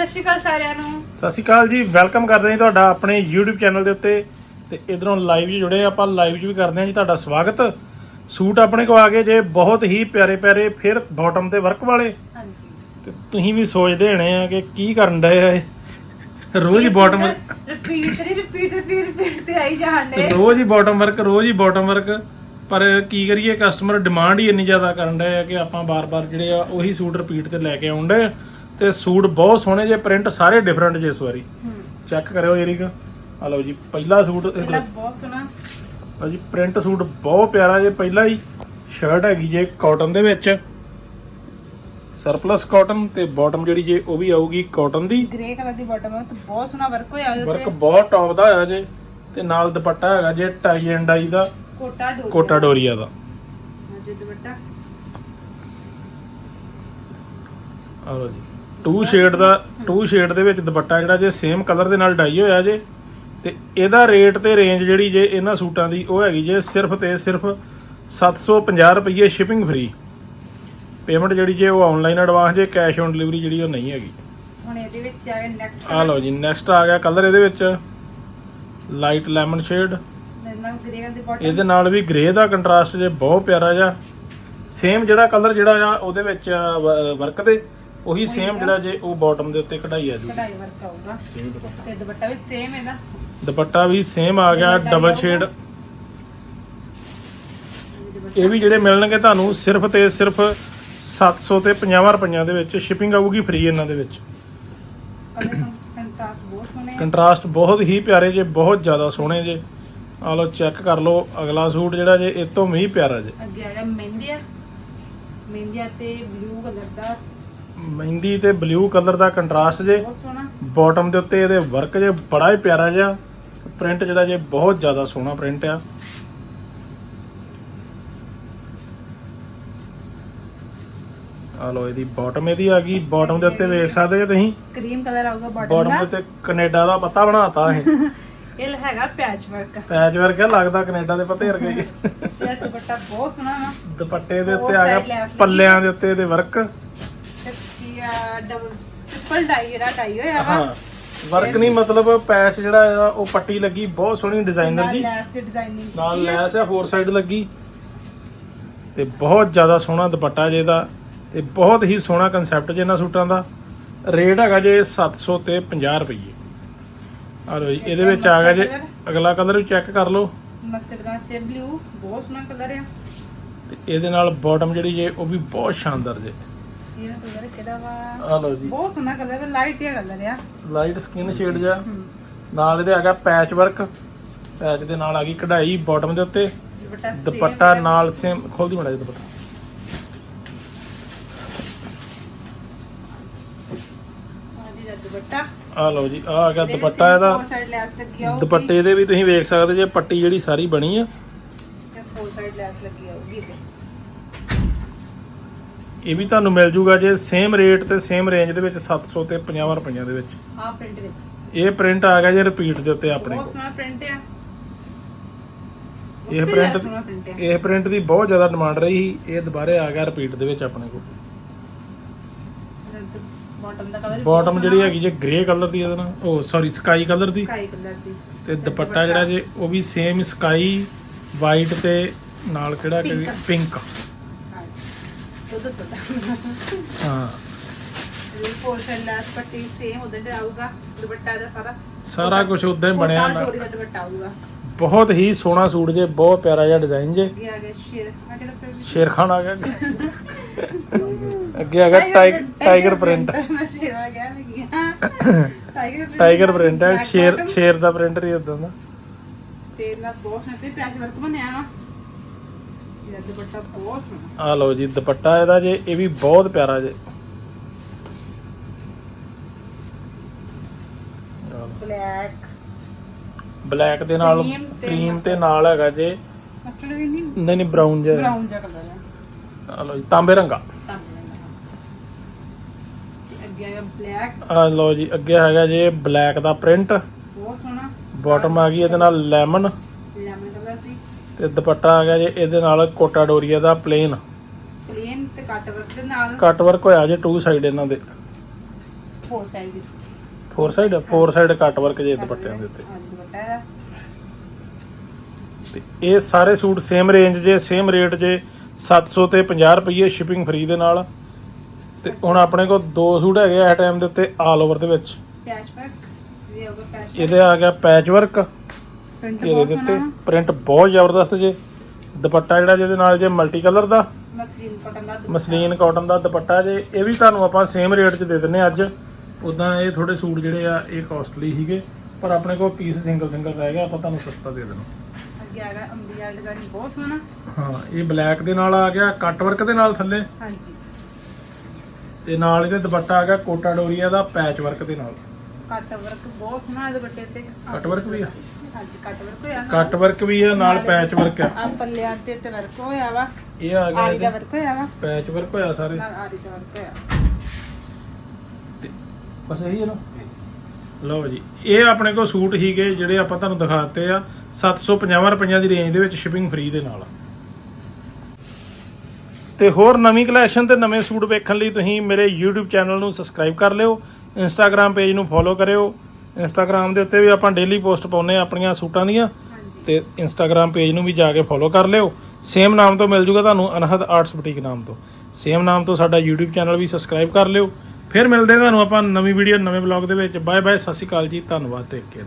ਸਤਿ ਸ਼੍ਰੀ ਅਕਾਲ ਸਾਰਿਆਂ ਨੂੰ। ਸਤਿ ਸ਼੍ਰੀ ਅਕਾਲ ਜੀ ਵੈਲਕਮ ਕਰਦੇ ਹਾਂ ਜੀ ਤੁਹਾਡਾ ਆਪਣੇ YouTube ਚੈਨਲ ਦੇ ਉੱਤੇ। ਤੇ ਇਧਰੋਂ ਲਾਈਵ ਜੀ ਜੁੜੇ ਆਪਾਂ ਲਾਈਵ 'ਚ ਵੀ ਕਰਦੇ ਹਾਂ ਜੀ ਤੁਹਾਡਾ ਸਵਾਗਤ। ਸੂਟ ਆਪਣੇ ਕੋ ਆ ਗਏ ਜੇ ਬਹੁਤ ਹੀ ਪਿਆਰੇ ਪਿਆਰੇ ਫਿਰ ਬਾਟਮ ਤੇ ਵਰਕ ਵਾਲੇ। ਹਾਂਜੀ। ਤੇ ਤੁਸੀਂ ਵੀ ਸੋਚਦੇ ਹੋਣੇ ਆ ਕਿ ਕੀ ਕਰਨ ਡਏ ਆ ਇਹ? ਰੋਜ਼ ਹੀ bottom repeat repeat repeat repeat ਤੇ ਆਈ ਜਾਂਦੇ ਰੋਜ਼ ਹੀ ਬਾਟਮ ਵਰਕ ਰੋਜ਼ ਹੀ ਬਾਟਮ ਵਰਕ ਪਰ ਕੀ ਕਰੀਏ ਕਸਟਮਰ ਡਿਮਾਂਡ ਹੀ ਇੰਨੀ ਜ਼ਿਆਦਾ ਕਰਨ ਡਏ ਆ ਕਿ ਆਪਾਂ ਬਾਰ-ਬਾਰ ਜਿਹੜੇ ਆ ਉਹੀ ਸੂਟ ਰਿਪੀਟ ਤੇ ਲੈ ਕੇ ਆਉਂਦੇ ਤੇ ਸੂਟ ਬਹੁਤ ਸੋਹਣੇ ਜੇ ਪ੍ਰਿੰਟ ਸਾਰੇ ਡਿਫਰੈਂਟ ਜੇ ਇਸ ਵਾਰੀ। ਚੈੱਕ ਕਰਿਓ ਏਰੀਕਾ ਆ ਲਓ ਜੀ ਪਹਿਲਾ ਸੂਟ ਇਧਰ। ਬਹੁਤ ਸੋਹਣਾ। ਲਓ ਜੀ ਪ੍ਰਿੰਟ ਸੂਟ ਬਹੁਤ ਪਿਆਰਾ ਜੇ ਪਹਿਲਾ ਹੀ। ਸ਼ਰਟ ਹੈਗੀ ਜੇ ਕਾਟਨ ਦੇ ਵਿੱਚ। ਸਰਪਲਸ ਕਾਟਨ ਤੇ ਬਾਟਮ ਜਿਹੜੀ ਜੇ ਉਹ ਵੀ ਆਊਗੀ ਕਾਟਨ ਦੀ। ਗ੍ਰੇ ਕਲਰ ਦੀ ਬਾਟਮ ਹੈ ਤੇ ਬਹੁਤ ਸੋਹਣਾ ਵਰਕ ਹੋਇਆ ਉਹਦੇ ਵਰਕ ਬਹੁਤ ਟੌਪ ਦਾ ਹੋਇਆ ਜੇ। ਤੇ ਨਾਲ ਦੁਪੱਟਾ ਹੈਗਾ ਜੇ ਟਾਈ ਐਂਡ ਡਾਈ ਦਾ। ਕੋਟਾ ਡੋਰੀ ਕੋਟਾ ਡੋਰੀਆ ਦਾ। ਹਾਂਜੀ ਦੁਪੱਟਾ। ਆ ਲਓ ਜੀ। ਟੂ ਸ਼ੇਡ ਦਾ ਟੂ ਸ਼ੇਡ ਦੇ ਵਿੱਚ ਦੁਪੱਟਾ ਜਿਹੜਾ ਜੇ ਸੇਮ ਕਲਰ ਦੇ ਨਾਲ ਡਾਈ ਹੋਇਆ ਜੇ ਤੇ ਇਹਦਾ ਰੇਟ ਤੇ ਰੇਂਜ ਜਿਹੜੀ ਜੇ ਇਹਨਾਂ ਸੂਟਾਂ ਦੀ ਉਹ ਹੈਗੀ ਜੇ ਸਿਰਫ ਤੇ ਸਿਰਫ 750 ਰੁਪਏ ਸ਼ਿਪਿੰਗ ਫ੍ਰੀ ਪੇਮੈਂਟ ਜਿਹੜੀ ਜੇ ਉਹ ਆਨਲਾਈਨ ਐਡਵਾਂਸ ਜੇ ਕੈਸ਼ ਔਨ ਡਿਲੀਵਰੀ ਜਿਹੜੀ ਉਹ ਨਹੀਂ ਹੈਗੀ। ਹੁਣ ਇਹਦੇ ਵਿੱਚ ਆ ਗਿਆ ਨੈਕਸਟ ਆ ਲਓ ਜੀ ਨੈਕਸਟ ਆ ਗਿਆ ਕਲਰ ਇਹਦੇ ਵਿੱਚ। ਲਾਈਟ ਲੈਮਨ ਸ਼ੇਡ ਇਹਦੇ ਨਾਲ ਵੀ ਗ੍ਰੇ ਦਾ ਕੰਟਰਾਸਟ ਜੇ ਬਹੁਤ ਪਿਆਰਾ ਜਿਹਾ। ਸੇਮ ਜਿਹੜਾ ਕਲਰ ਜਿਹੜਾ ਆ ਉਹਦੇ ਵਿੱਚ ਵਰਕ ਦੇ ਉਹੀ ਸੇਮ ਜਿਹੜਾ ਜੇ ਉਹ ਬਾਟਮ ਦੇ ਉੱਤੇ ਕਢਾਈ ਆ ਜੀ। ਕਢਾਈ ਵਰਕ ਆਊਗਾ। ਸੇਮ ਦੁਪੱਟਾ। ਤੇ ਦੁਪੱਟਾ ਵੀ ਸੇਮ ਇਹਦਾ ਦੁਪੱਟਾ ਵੀ ਸੇਮ ਆ ਗਿਆ ਡਬਲ ਸ਼ੇਡ ਇਹ ਵੀ ਜਿਹੜੇ ਮਿਲਣਗੇ ਤੁਹਾਨੂੰ ਸਿਰਫ ਤੇ ਸਿਰਫ 700 ਤੇ 50 ਰੁਪਈਆਂ ਦੇ ਵਿੱਚ ਸ਼ਿਪਿੰਗ ਆਊਗੀ ਫ੍ਰੀ ਇਹਨਾਂ ਦੇ ਵਿੱਚ। ਕੰਟਰਾਸਟ ਬਹੁਤ ਹੀ ਪਿਆਰੇ ਜੇ ਬਹੁਤ ਜ਼ਿਆਦਾ ਸੋਹਣੇ ਜੇ। ਆ ਲਓ ਚੈੱਕ ਕਰ ਲਓ ਅਗਲਾ ਸੂਟ ਜਿਹੜਾ ਜੇ ਇਹ ਤੋਂ ਵੀ ਪਿਆਰਾ ਜੇ। ਅੱਗੇ ਆ ਗਿਆ ਮਹਿੰਦੀ ਆ ਮਹਿੰਦੀ ਆ ਤੇ ਬਲੂ ਕਲਰ ਦਾ ਮਹਿੰਦੀ ਤੇ ਬਲੂ ਕਲਰ ਦਾ ਕੰਟਰਾਸਟ ਜੇ ਬਹੁਤ ਸੋਹਣਾ। ਬਾਟਮ ਦੇ ਉੱਤੇ ਇਹਦੇ ਵਰਕ ਜੇ ਬੜਾ ਹੀ ਪਿਆਰਾ ਜਿਹਾ ਪ੍ਰਿੰਟ ਜਿਹੜਾ ਜੇ ਬਹੁਤ ਜ਼ਿਆਦਾ ਸੋਹਣਾ ਪ੍ਰਿੰਟ ਆ। ਆ ਲੋ ਇਹਦੀ ਬਾਟਮ ਇਹਦੀ ਆ ਗਈ ਬਾਟਮ ਦੇ ਉੱਤੇ ਵੇਖ ਸਕਦੇ ਹੋ ਤੁਸੀਂ। ਕਰੀਮ ਕਲਰ ਆਊਗਾ ਬਾਟਮ ਬਾਟਮ ਦੇ। ਦਾ ਉੱਤੇ ਕੈਨੇਡਾ ਦਾ ਪੱਤਾ ਬਣਾਤਾ ਇਹ। ਇਹ ਹੈਗਾ ਪੈਚ ਵਰਕ ਪੈਚ ਵਰਗਾ ਲੱਗਦਾ ਕੈਨੇਡਾ ਦੇ ਪੱਤੇ ਵਰਗੇ। ਹੀ। ਇਹ ਦੁਪੱਟਾ ਬਹੁਤ ਸੋਹਣਾ ਵਾ। ਦੁਪੱਟੇ ਦੇ ਉੱਤੇ ਆ ਗਿਆ। ਪੱਲਿਆਂ ਦੇ ਉੱਤੇ ਇਹਦੇ ਵਰਕ ਡਬਲ ਟ੍ਰਿਪਲ ਡਾਈ ਜਿਹੜਾ ਡਾਈ ਹੋਇਆ ਵਾ। ਹਾਂ ਵਰਕ ਨਹੀਂ ਮਤਲਬ ਪੈਚ ਜਿਹੜਾ ਆ ਉਹ ਪੱਟੀ ਲੱਗੀ ਬਹੁਤ ਸੋਹਣੀ ਡਿਜ਼ਾਈਨਰ ਦੀ। ਲੈਸ ਤੇ ਡਿਜ਼ਾਈਨਿੰਗ ਨਾਲ ਲੈਸ ਆ ਫੋਰ ਸਾਈਡ ਲੱਗੀ। ਤੇ ਬਹੁਤ ਜ਼ਿਆਦਾ ਸੋਹਣਾ ਦੁਪੱਟਾ ਜੇ ਦਾ ਤੇ ਬਹੁਤ ਹੀ ਸੋਹਣਾ ਕਨਸੈਪਟ ਜੇ ਇਹਨਾਂ ਸੂਟਾਂ ਦਾ। ਰੇਟ ਹੈਗਾ ਜੇ 700 ਤੇ 50 ਰੁਪਏ ਆ ਲਓ ਜੀ ਇਹਦੇ ਵਿੱਚ ਆ ਗਿਆ ਜੇ ਅਗਲਾ ਕਲਰ ਵੀ ਚੈੱਕ ਕਰ ਲਓ। ਮਸਟਰਡ ਦਾ ਤੇ ਬਲੂ ਬਹੁਤ ਸੋਹਣਾ ਕਲਰ ਆ। ਤੇ ਇਹਦੇ ਨਾਲ ਬਾਟਮ ਜਿਹੜੀ ਜੇ ਉਹ ਵੀ ਬਹੁਤ ਸ਼ਾਨਦਾਰ ਜੇ। ਇਹ ਕਲਰ ਕਿਹਦਾ ਵਾ। ਆ ਲਓ ਜੀ। ਬਹੁਤ ਸੋਹਣਾ ਕਲਰ ਲਾਈਟ ਜਿਹਾ ਕਲਰ ਆ। ਲਾਈਟ ਸਕਿਨ ਸ਼ੇਡ ਜਿਹਾ। ਹਮ। ਨਾਲ ਇਹਦੇ ਹੈਗਾ ਪੈਚ ਵਰਕ ਪੈਚ ਦੇ ਨਾਲ ਆ ਗਈ ਕਢਾਈ ਬਾਟਮ ਦੇ ਉੱਤੇ। ਦੁਪੱਟਾ same ਦੁਪੱਟਾ ਹੈ। ਨਾਲ ਸੇਮ ਖੋਲਦੀ ਮੜਾ ਦੁਪੱਟਾ। ਹਾਂਜੀ ਦਾ ਦੁਪੱਟਾ। ਆ ਲਓ ਜੀ ਆ ਆ ਗਿਆ ਦੁਪੱਟਾ ਇਹਦਾ। ਫੋਰ ਸਾਈਡ ਲੈਸ ਲੱਗੀ ਆਊਗੀ। ਦੁਪੱਟੇ ਦੇ ਵੀ ਤੁਸੀਂ ਵੇਖ ਸਕਦੇ ਜੇ ਪੱਟੀ ਜਿਹੜੀ ਸਾਰੀ ਬਣੀ ਆ। ਤੇ ਫੋਰ ਸਾਈਡ ਲੈਸ ਲੱਗੀ ਆਊਗੀ ਇਹਦੇ। ਇਹ ਵੀ ਤੁਹਾਨੂੰ ਮਿਲ ਜੂਗਾ ਜੇ ਸੇਮ ਰੇਟ ਤੇ ਸੇਮ ਰੇਂਜ ਦੇ ਵਿੱਚ 700 ਤੇ 50 ਰੁਪਈਆਂ ਦੇ ਵਿੱਚ। ਆਹ ਪ੍ਰਿੰਟ ਦੇ। ਇਹ ਪ੍ਰਿੰਟ ਆ ਗਿਆ ਜੇ ਰਿਪੀਟ ਦੇ ਉੱਤੇ ਆਪਣੇ ਬਹੁਤ ਕੋਲ। ਸੋਹਣਾ ਪ੍ਰਿੰਟ ਆ। ਇਹ ਉੱਤੇ ਪ੍ਰਿੰਟ ਸੋਹਣਾ ਪ੍ਰਿੰਟ ਆ। ਇਹ ਪ੍ਰਿੰਟ ਦੀ ਬਹੁਤ ਜ਼ਿਆਦਾ ਡਿਮਾਂਡ ਰਹੀ ਸੀ ਇਹ ਦੁਬਾਰੇ ਆ ਗਿਆ ਰਿਪੀਟ ਦੇ ਵਿੱਚ ਆਪਣੇ ਕੋਲ। ਬਾਟਮ ਦਾ ਕਲਰ ਬਾਟਮ ਜਿਹੜੀ ਹੈਗੀ ਜੇ ਗ੍ਰੇ ਕਲਰ ਦੀ ਇਹਦੇ ਨਾਲ ਉਹ ਸੌਰੀ ਸਕਾਈ ਕਲਰ ਦੀ। ਸਕਾਈ ਕਲਰ ਦੀ। ਤੇ ਦੁਪੱਟਾ ਜਿਹੜਾ ਜੇ ਉਹ ਵੀ ਸੇਮ ਸਕਾਈ ਵਾਈਟ ਤੇ ਨਾਲ ਕਿਹੜਾ Pink. ਪਿੰਕ ਸਾਰਾ ਸਾਰਾ ਕੁਝ ਉਦਾਂ ਹੀ ਬਣਿਆ ਬਹੁਤ ਹੀ ਸੋਹਣਾ ਸੂਟ ਜੇ ਬਹੁਤ ਪਿਆਰਾ ਜਿਹਾ ਡਿਜ਼ਾਈਨ ਜੇ। ਅੱਗੇ। ਆ ਗਿਆ ਸ਼ੇਰ ਸ਼ੇਰ ਖਾਨ ਆ ਗਿਆ ਅੱਗੇ ਆ। ਗਿਆ ਟਾਈਗਰ ਪ੍ਰਿੰਟ ਸ਼ੇਰ ਟਾਈਗਰ ਪ੍ਰਿੰਟ ਹੈ ਸ਼ੇਰ ਸ਼ੇਰ ਦਾ ਪ੍ਰਿੰਟ ਹੀ ਉਦਾਂ ਦਾ। ਤੇ ਨਾ ਬਹੁਤ ਤੇ ਪੈਚ ਵਰਕ ਬਣਿਆ ਵਾ। ਇਹਦਾ ਦੁਪੱਟਾ ਬਹੁਤ ਸੋਹਣਾ ਆ ਲਓ ਜੀ ਦੁਪੱਟਾ ਇਹਦਾ ਜੇ ਇਹ ਵੀ ਬਹੁਤ ਪਿਆਰਾ ਜੇ। ਬਲੈਕ ਬਲੈਕ ਦੇ ਨਾਲ Cream ਤੇ ਕਰੀਮ ਤੇ ਨਾਲ ਹੈਗਾ ਜੇ। ਮਸਟਰਡ ਵੀ ਨਹੀਂ? ਨਹੀਂ ਨਹੀਂ ਬਰਾਊਨ ਜਿਹਾ। ਬ੍ਰਾਊਨ ਜਿਹਾ ਕਲਰ ਹੈ। ਆ ਲਓ ਜੀ ਤਾਂਬੇ ਰੰਗਾ। ਤਾਂ ਤੇ ਅੱਗੇ ਆ ਗਿਆ ਬਲੈਕ ਆ ਲਓ ਜੀ ਅੱਗੇ ਹੈਗਾ ਜੇ ਬਲੈਕ ਦਾ ਪ੍ਰਿੰਟ ਬਹੁਤ ਸੋਹਣਾ। ਬਾਟਮ ਆ ਗਈ ਇਹਦੇ ਨਾਲ ਲੈਮਨ ਲੈਮਨ ਕਲਰ ਦੀ ਤੇ ਦੁਪੱਟਾ ਆ ਗਿਆ ਜੇ ਇਹਦੇ ਨਾਲ ਕੋਟਾ ਡੋਰੀਆ ਦਾ ਪਲੇਨ ਪਲੇਨ ਤੇ ਕੱਟ ਵਰਕ ਦੇ ਨਾਲ? ਕੱਟ ਵਰਕ ਹੋਇਆ ਜੇ ਟੂ ਸਾਈਡ ਇਹਨਾਂ ਦੇ। Four side four side four side cut work ਜੇ ਦੁਪੱਟਿਆਂ ਦੇ ਉੱਤੇ। ਹਾਂਜੀ ਦੁਪੱਟਾ ਇਹਦਾ। ਤੇ ਇਹ ਸਾਰੇ ਸੂਟ ਸੇਮ ਰੇਂਜ ਜੇ ਸੇਮ ਰੇਟ ਜੇ 700 ਤੇ 50 ਰੁਪਏ ਸ਼ਿਪਿੰਗ ਫ੍ਰੀ ਦੇ ਨਾਲ। ਤੇ ਹੁਣ ਆਪਣੇ ਕੋਲ ਦੋ ਸੂਟ ਹੈਗੇ ਆ ਇਸ ਟਾਈਮ ਦੇ ਉੱਤੇ ਆਲ ਓਵਰ ਦੇ ਵਿੱਚ। ਪੈਚ ਇਹ ਪੈਚ ਇਹਦੇ ਆ ਗਿਆ ਪੈਚ ਵਰਕ ਪ੍ਰਿੰਟ ਘੇਰੇ ਬਹੁਤ ਦੇ ਸੋਹਣਾ। ਉੱਤੇ ਪ੍ਰਿੰਟ ਬਹੁਤ ਜ਼ਬਰਦਸਤ ਜੇ। ਦੁਪੱਟਾ ਜਿਹੜਾ ਜਿਹਦੇ ਨਾਲ ਜੇ ਮਲਟੀ ਕਲਰ ਦਾ ਮਸਲੀਨ ਕਾਟਨ ਦਾ ਦੁਪੱਟਾ। ਮਸਲੀਨ ਕਾਟਨ ਦਾ ਦੁਪੱਟਾ ਜੇ ਇਹ ਵੀ ਤੁਹਾਨੂੰ ਆਪਾਂ ਸੇਮ ਰੇਟ 'ਚ ਦੇ ਦਿੰਨੇ ਅੱਜ। ਉਦਾਂ ਇਹ ਥੋੜੇ ਸੂਟ ਜਿਹੜੇ ਆ ਇਹ ਕਾਸਟਲੀ ਸੀਗੇ। ਪਰ ਆਪਣੇ ਕੋਲ ਪੀਸ ਸਿੰਗਲ ਸਿੰਗਲ ਰਹਿ ਗਿਆ ਆਪਾਂ ਤੁਹਾਨੂੰ ਸਸਤਾ ਦੇ ਦੇਣਾ ਅੱਗੇ ਆ ਗਿਆ ਅੰਬੀਆ ਡਿਜ਼ਾਈਨ ਬਹੁਤ ਸੋਹਣਾ। ਹਾਂ ਇਹ ਬਲੈਕ ਦੇ ਨਾਲ ਆ ਗਿਆ ਕੱਟ ਵਰਕ ਦੇ ਨਾਲ ਥੱਲੇ। ਹਾਂਜੀ। ਤੇ ਨਾਲ ਇਹਦੇ ਦੁਪੱਟਾ ਆ ਗਿਆ ਕੋਟਾ ਡੋਰੀਆ ਦਾ ਪੈਚ ਵਰਕ ਦੇ ਨਾਲ। ਕੱਟ ਵਰਕ ਬਹੁਤ ਸੋਹਣਾ ਇਹਦੇ ਦੁਪੱਟੇ ਤੇ। ਕੱਟ ਵਰਕ ਵੀ ਆ। ਹਾਂਜੀ ਕੱਟ ਵਰਕ ਹੋਇਆ ਕੱਟ ਵਰਕ ਵੀ ਆ ਨਾਲ ਪੈਚ ਵਰਕ ਆ। ਆ ਪੱਲਿਆਂ ਤੇ ਤੇ ਵਰਕ ਹੋਇਆ ਵਾ। ਇਹ ਆ ਗਿਆ ਆਰੀ ਦਾ ਇਹਦੇ। ਵਰਕ ਹੋਇਆ ਵਾ। ਪੈਚ ਵਰਕ ਹੋਇਆ ਸਾਰੇ। ਨਾਲ ਆਰੀ ਦਾ ਵਰਕ ਹੋਇਆ। ਬਸ ਇਹੀ ਹੈ ਨਾ। ਲਓ ਜੀ ਇਹ ਆਪਣੇ ਕੋਲ ਸੂਟ ਹੀਗੇ ਜਿਹੜੇ ਆਪਾਂ ਤੁਹਾਨੂੰ ਦਿਖਾਤੇ ਆ। 750 ਰੁਪਈਆਂ ਦੀ ਰੇਂਜ ਦੇ ਵਿੱਚ ਸ਼ਿਪਿੰਗ ਫ੍ਰੀ ਦੇ ਨਾਲ। ਤੇ ਹੋਰ ਨਵੀਂ ਕਲੈਕਸ਼ਨ ਤੇ ਨਵੇਂ ਸੂਟ ਵੇਖਣ ਲਈ ਤੁਸੀਂ ਮੇਰੇ YouTube ਚੈਨਲ ਨੂੰ ਸਬਸਕ੍ਰਾਈਬ ਕਰ ਲਿਓ Instagram ਪੇਜ ਨੂੰ ਫੋਲੋ ਕਰਿਓ Instagram ਦੇ ਉੱਤੇ ਵੀ ਆਪਾਂ ਡੇਲੀ ਪੋਸਟ ਪਾਉਂਦੇ ਆ ਆਪਣੀਆਂ ਸੂਟਾਂ ਦੀਆਂ। ਤੇ Instagram ਪੇਜ ਨੂੰ ਵੀ ਜਾ ਕੇ ਫੋਲੋ ਕਰ ਲਿਓ। ਸੇਮ ਨਾਮ ਤੋਂ ਮਿਲ ਜੂਗਾ ਤੁਹਾਨੂੰ ਅਨਹਦ ਆਰਟਸ ਬੁਟੀਕ ਨਾਮ ਤੋਂ। ਸੇਮ ਨਾਮ ਤੋਂ ਸਾਡਾ YouTube ਚੈਨਲ ਵੀ ਸਬਸਕ੍ਰਾਈਬ ਕਰ ਲਿਓ। ਫਿਰ ਮਿਲਦੇ ਹਾਂ ਤੁਹਾਨੂੰ ਆਪਾਂ ਨਵੀਂ ਵੀਡੀਓ ਨਵੇਂ ਬਲੌਗ ਦੇ ਵਿੱਚ। ਬਾਏ ਬਾਏ ਸਤਿ ਸ਼੍ਰੀ ਅਕਾਲ ਜੀ ਧੰਨਵਾਦ ਟੇਕ ਕੇਅਰ